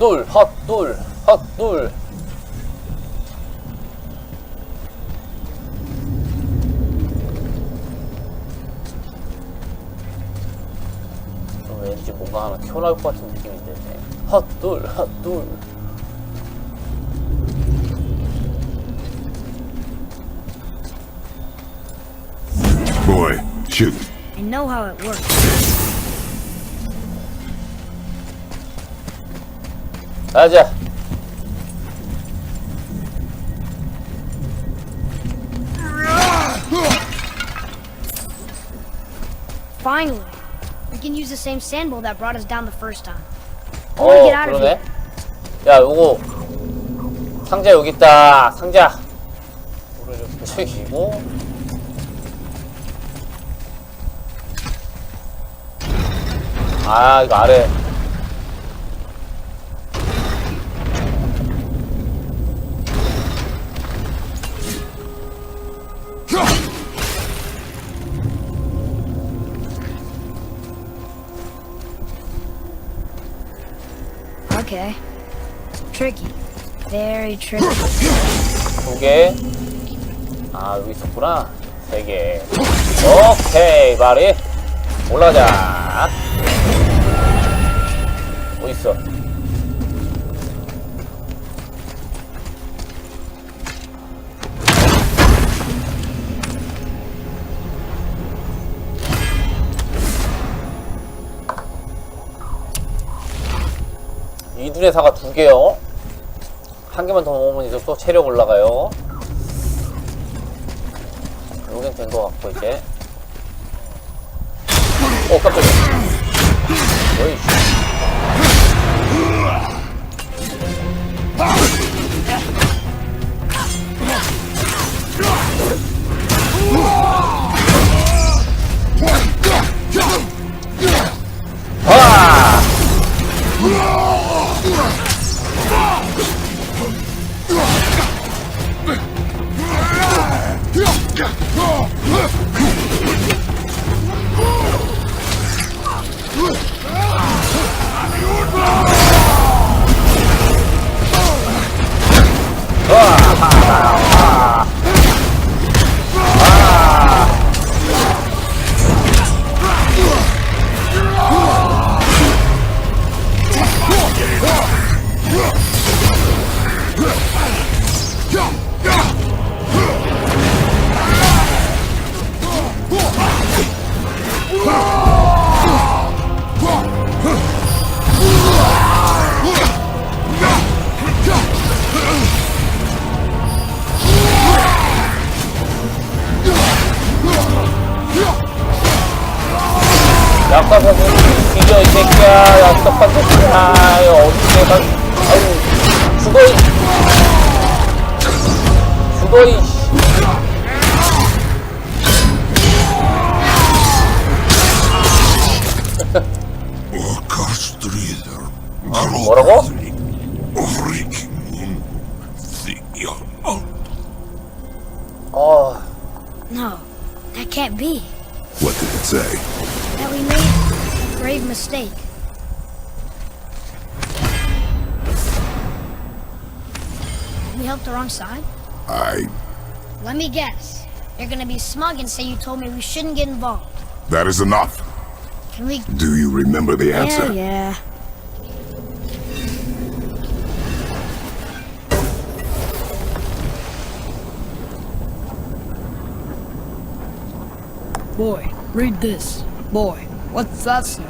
헛둘 헛둘 헛둘 좀 왠지 뭔가 하나 튀어나올 것 같은 드네 헛둘 헛둘 Boy, shoot. I know how it works. 가자 Finally, we can use the same sand bowl that brought us down the first time. I 어 wanna get out of 그러네 here. 야 요거 상자 여기 있다 상자 물을 부채기고 아 이거 아래 Tricky. Very tricky. 두 개. 아 여기 있었구나. 세 개. 오케이 바리 올라가자. 어딨어? 이둔의 사과 두 개요 한 개만 더 먹으면 이제 또 체력 올라가요. 요긴 된 것 같고 이제. 어 깜짝이야. 어이씨. 떡밥도 아이 어디에가 아유 죽어이 죽어이 뭐라고? We help the wrong side? I. Let me guess. You're gonna be smug and say you told me we shouldn't get involved. That is enough. Can we? Do you remember the answer? Yeah, yeah. Boy, read this. Boy, what's that say?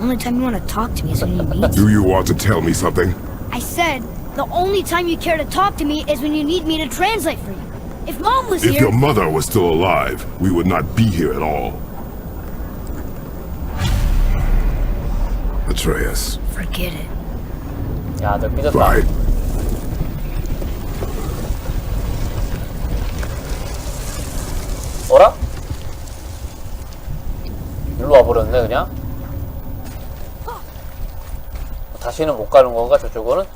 Only time you want to talk to me is when you need. Do you want to tell me something? I said the only time you care to talk to me is when you need me to translate for you. If mom was If here, your mother was still alive, we would not be here at all. Atreus. forget it. 야 너 삐졌다 Fine. 어라? 일로 와버렸네 그냥 다시는 못 가는 건가 저쪽으로는?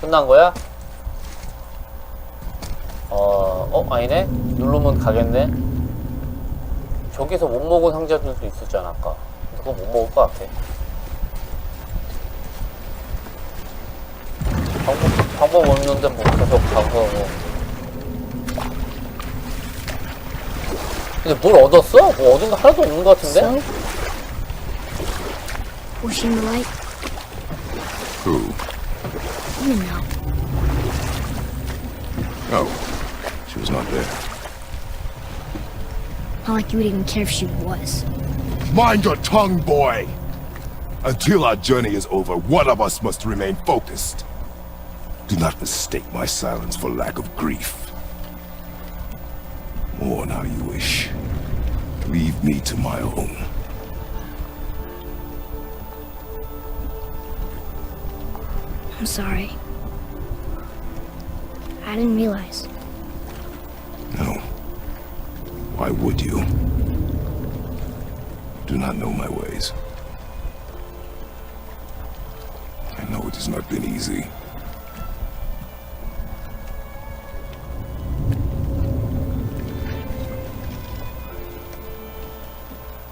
끝난 거야? 어, 어 아니네? 누르면 가겠네? 저기서 못 먹은 상자들도 있었잖아 아까 그거 못 먹을 것 같아 방법, 방법 없는데 뭐 계속 가서 뭐. 근데 뭘 얻었어? 뭐 얻은 거 하나도 없는 거 같은데? So? Light? Who? You know. Oh, she was not there. Not like you would even care if she was. Mind your tongue, boy! Until our journey is over, one of us must remain focused. Do not mistake my silence for lack of grief. Mourn how you wish. Leave me to my own. I'm sorry. I didn't realize. No. Why would you? Do not know my ways. I know it has not been easy.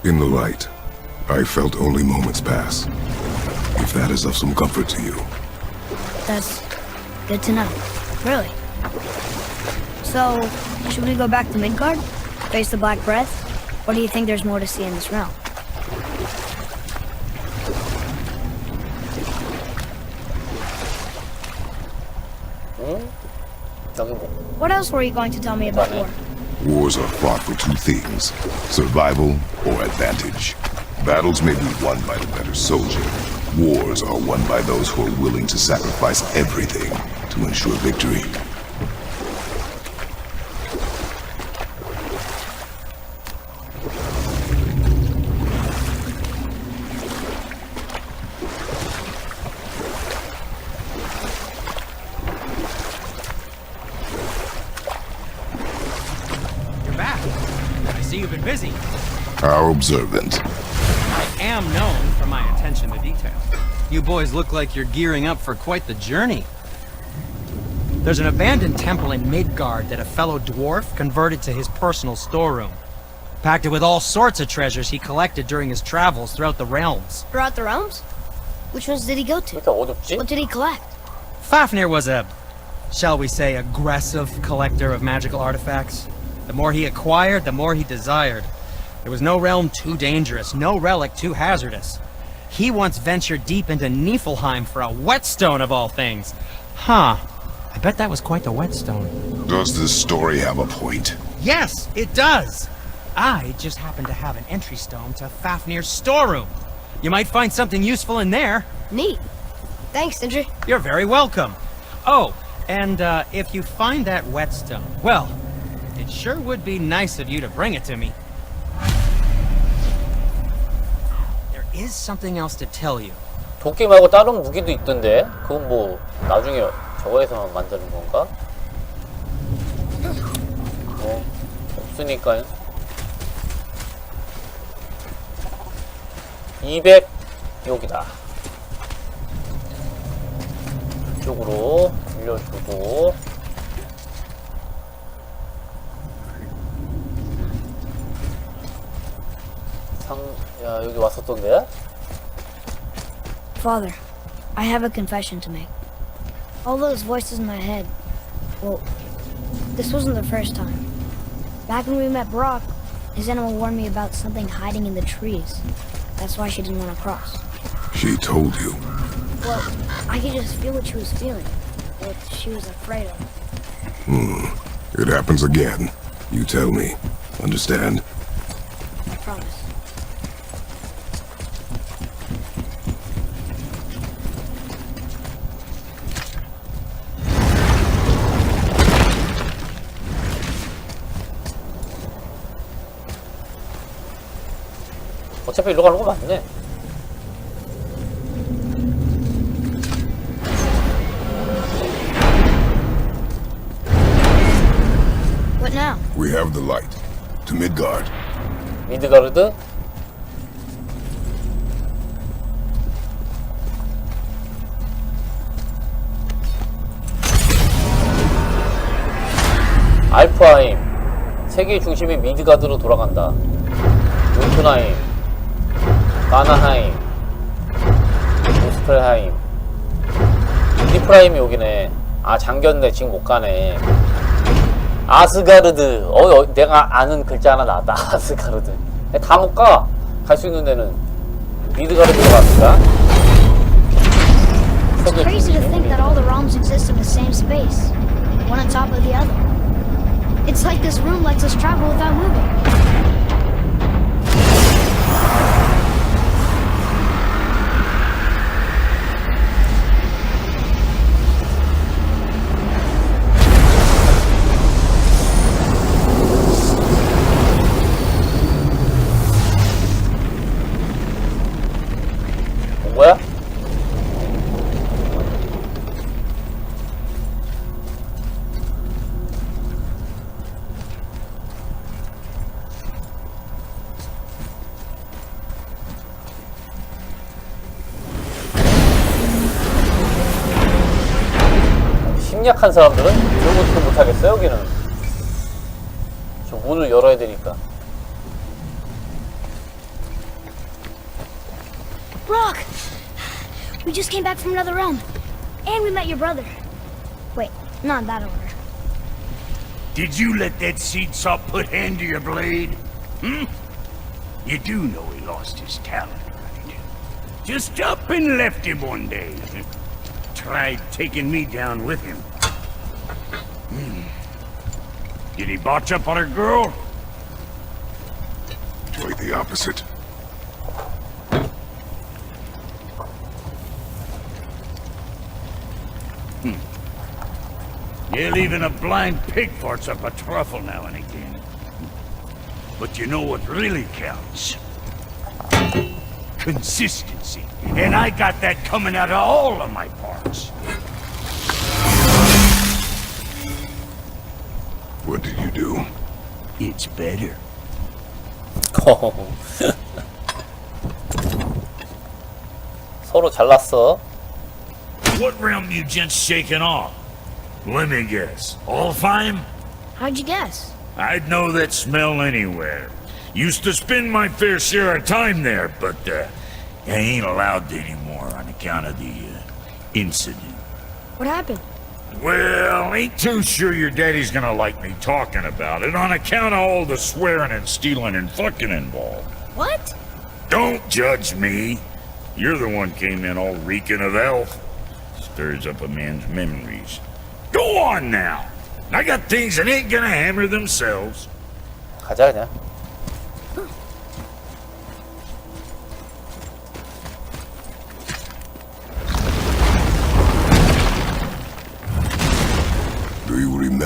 In the light, I felt only moments pass. If that is of some comfort to you. That's good to know. Really. So, should we go back to Midgard? Face the Black Breath? Or do you think there's more to see in this realm? What else were you going to tell me about war? Wars are fought for two things, survival or advantage. Battles may be won by the better soldier. Wars are won by those who are willing to sacrifice everything to ensure victory. how observant. I am known for my attention to detail. You boys look like you're gearing up for quite the journey. There's an abandoned temple in Midgard that a fellow dwarf converted to his personal storeroom. Packed it with all sorts of treasures he collected during his travels throughout the realms. Throughout the realms? Which ones did he go to? What did he collect? Fafnir was a, shall we say, aggressive collector of magical artifacts. The more he acquired, the more he desired. There was no realm too dangerous, no relic too hazardous. He once ventured deep into Niflheim for a whetstone of all things. Huh. I bet that was quite the whetstone. Does this story have a point? Yes, it does. I just happen to have an entry stone to Fafnir's storeroom. You might find something useful in there. Neat. Thanks, Sindri. You're very welcome. Oh, and uh, if you find that whetstone, well, it sure would be nice of you to bring it to me. Is something else to tell you. 도끼 말고 다른 무기도 있던데? 그건 뭐, 나중에 저거에서만 만드는 건가? 뭐, 없으니까요. 200, 여기다. 이쪽으로 돌려주고. 야, 여기 왔었던데? Father, I have a confession to make. All those voices in my head, well, this wasn't the first time. Back when we met Brock, his animal warned me about something hiding in the trees. That's why she didn't want to cross. She told you. Well, I could just feel what she was feeling, what she was afraid of. It happens again. You tell me. Understand? 어차피 일로 가는 거 맞네. What now? We have the light. To Midgard. 미드가르드? 알프하임 세계의 중심이 미드가드로 돌아간다 요트나임 가나하임 오스펠하임 디프라임이 여기네. 아 잠겼네. 지금 못 가네. 아스가르드. 어, 어, 내가 아는 글자 하나 나왔다. 아스가르드. 다 못 가. 갈 수 있는 데는 미드가르드로 갑니다. It's crazy to think that all the realms exist in the same space, one on top of the other. It's like this room lets us travel without moving. 심약한 사람들은 그런 것도 못하겠어요, 여기는. 저 문을 열어야 되니까. Brock! We just came back from another realm. And we met your brother. Wait, not in that order. Did you let that seed sop put hand to your blade? Hmm? You do know he lost his talent, right? Just up and left him one day. Tried taking me down with him. Did he botch up on a girl? Quite the opposite. Hmm. Yeah, even a blind pig farts up a truffle now and again. But you know what really counts? Consistency. And I got that coming out of all of my parts. What did you do? It's better. 서로 잘났어. What realm you gents shaking off? Let me guess. Alfheim? How'd you guess? I'd know that smell anywhere. Used to spend my fair share of time there, but uh, I ain't allowed to anymore on account of the uh, incident. What happened? Well, ain't too sure your daddy's gonna like me talking about it on account of all the swearing and stealing and fucking involved. What? Don't judge me. You're the one came in all reeking of elf. Stirs up a man's memories. Go on now. I got things that ain't gonna hammer themselves. 가자 그냥.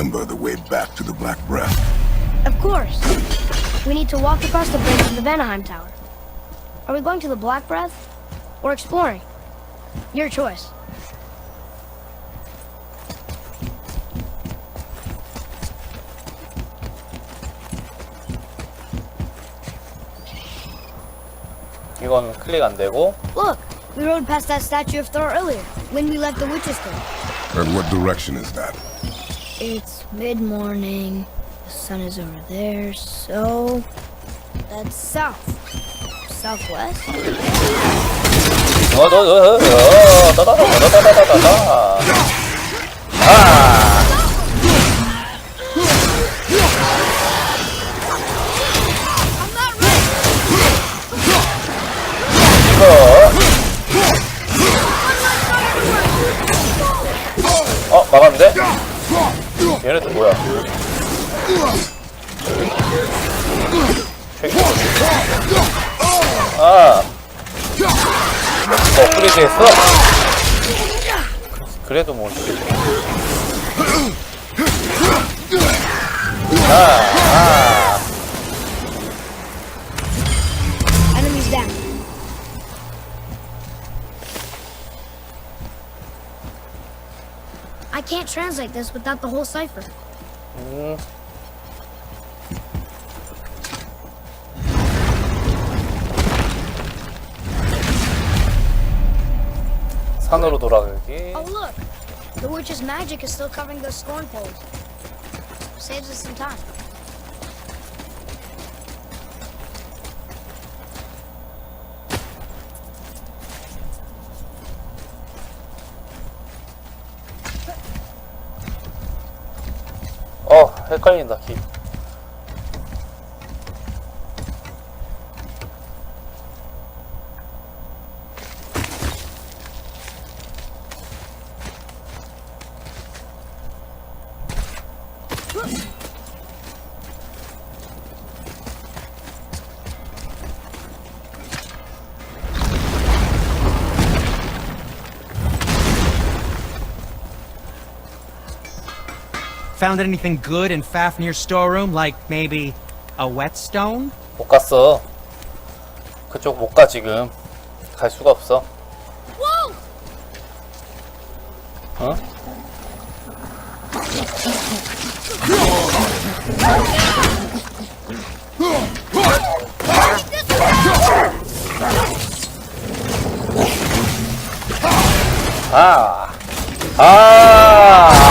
remember the way back to the Black Breath? Of course. We need to walk across the bridge to the Vanaheim Tower. Are we going to the Black Breath? Or exploring? Your choice. 이건 클릭 안 되고. Look, we rode past that statue of Thor earlier, when we left the Witch's Cave. And what direction is that? It's mid-morning, the sun is over there, so... That's south. Southwest? 어, 너, 너, 너, 너, 따다다다다다다다. 아, 이거. 어, 막았는데? 얘네 또 뭐야? 아. 뭐 업그레이드 했어? 그래도 뭐 어떻게 Enemies can't translate this without the whole cipher. 산으로 돌아가기 Oh, look! The witch's magic is still covering those scorn poles. Saves us some time. 헷갈린다 키. Found anything good in Fafnir's storeroom? Like maybe a whetstone? 못 갔어. 그쪽 못 가 지금. 갈 수가 없어. 어? 아. 아.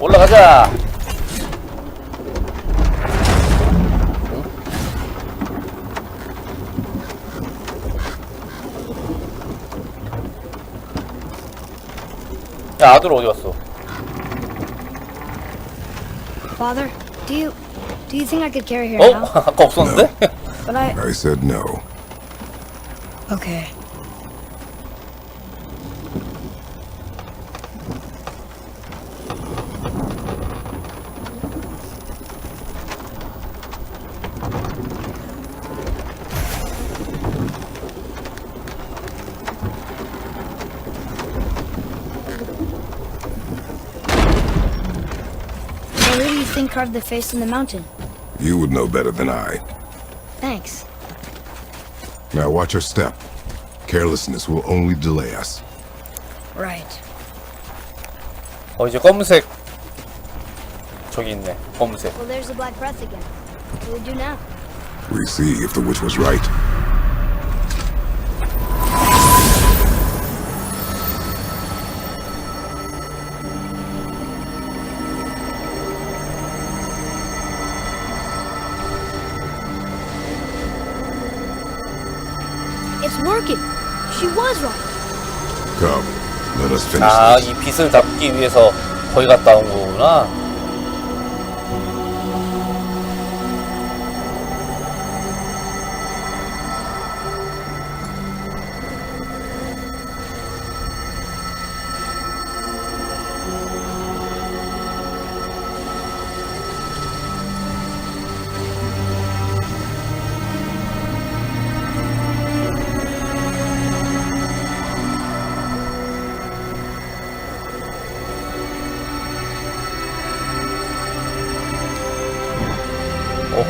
올라가자. 야 아들 어디 갔어? Father, do you do you think I could carry her 어? now? 아까 없었는데? But I I said no. okay. carved the face in the mountain? You would know better than I. Thanks. Now watch your step. Carelessness will only delay us. Right. 어 이제 검은색 저기 있네 검은색 Well, there's the black breath again. What do we do now? We see if the witch was right. Right. Come, let us finish 아 this. 이 빛을 잡기 위해서 거기 갔다 온 거구나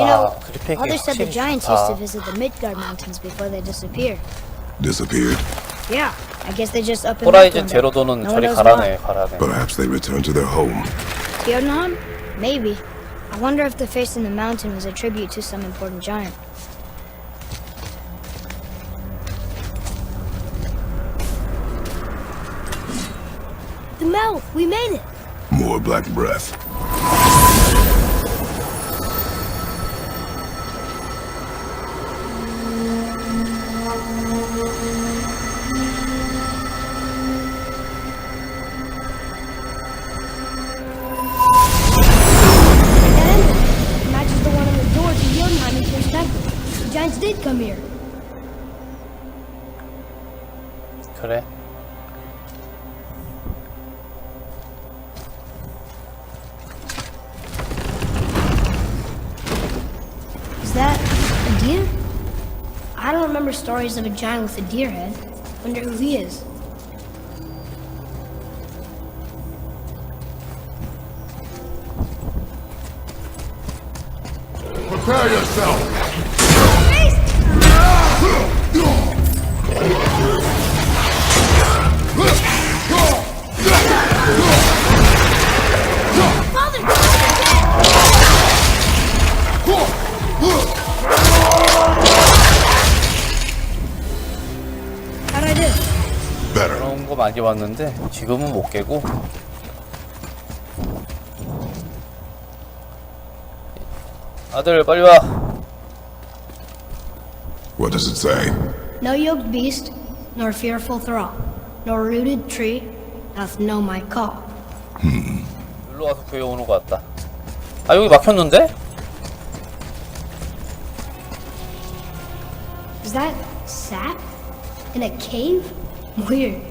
You 아 know, 그리팩이 others said the 확실히 giants used to 좋다 visit the Midgard Mountains before they disappeared. Disappeared. Yeah, I guess they just up and left 호라이즌 one day. 제로도는 No one 저리 knows 가라네 why. 가라네 Perhaps they returned to their home. Jotunheim? Maybe. I wonder if the face in the mountain was a tribute to some important giant. The mouth! We made it! More black breath. Stories of a giant with a deer head. Wonder who he is. Prepare yourself! 그런 거 많이 봤는데 지금은 못 깨고 아들 빨리 와 What does it say? No yoked beast, nor fearful thrall, nor rooted tree doth know my call. 일로 와서 구해오는 거 같다 아 여기 막혔는데? Is that sap? In a cave? Weird.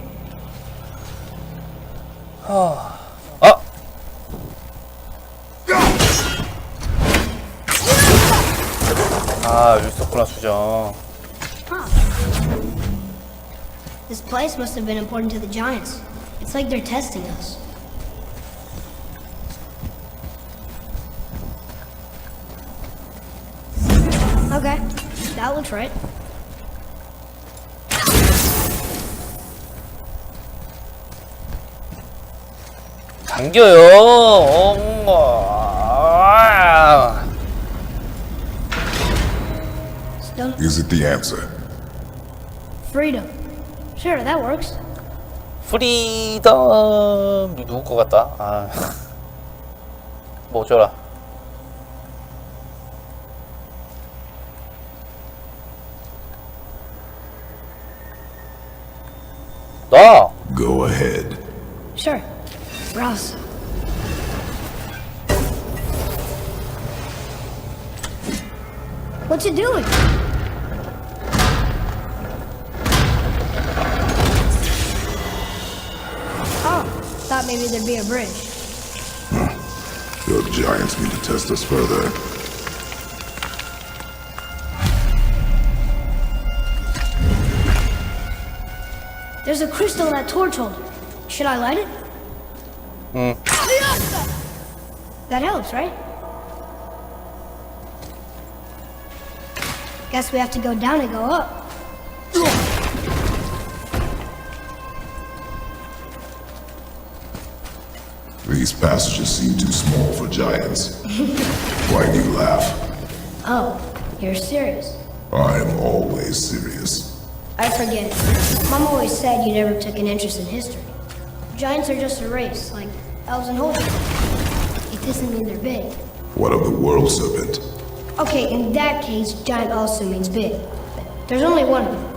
아 아, 여기 있었구나, 수정. This place must have been important to the giants. It's like they're testing us. Okay, that looks right. 당겨요. 엄마. Stone Is it the answer? freedom. Sure, that works. 프리덤 누구 것 같다. 아. 뭐 어쩌라. 나 Go ahead. Sure. Browse. What's it doing? Oh, thought maybe there'd be a bridge. Your giants mean to test us further. There's a crystal in that torch holder. Should I light it? Hmm. That helps, right? Guess we have to go down and go up. These passages seem too small for giants. Why do you laugh? Oh, you're serious. I am always serious. I forget. Mom always said you never took an interest in history. Giants are just a race, like elves and hobbits. It doesn't mean they're big. What of the world serpent? Okay, in that case, giant also means big. There's only one of them.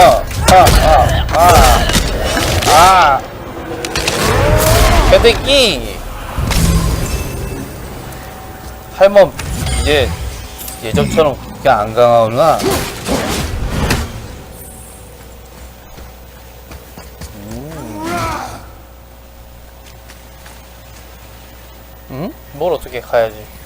아, 아, 아, 아, 아. 개새끼. 할멈 이제 예전처럼 그렇게 안 강하구나. 음? 뭘 어떻게 가야지?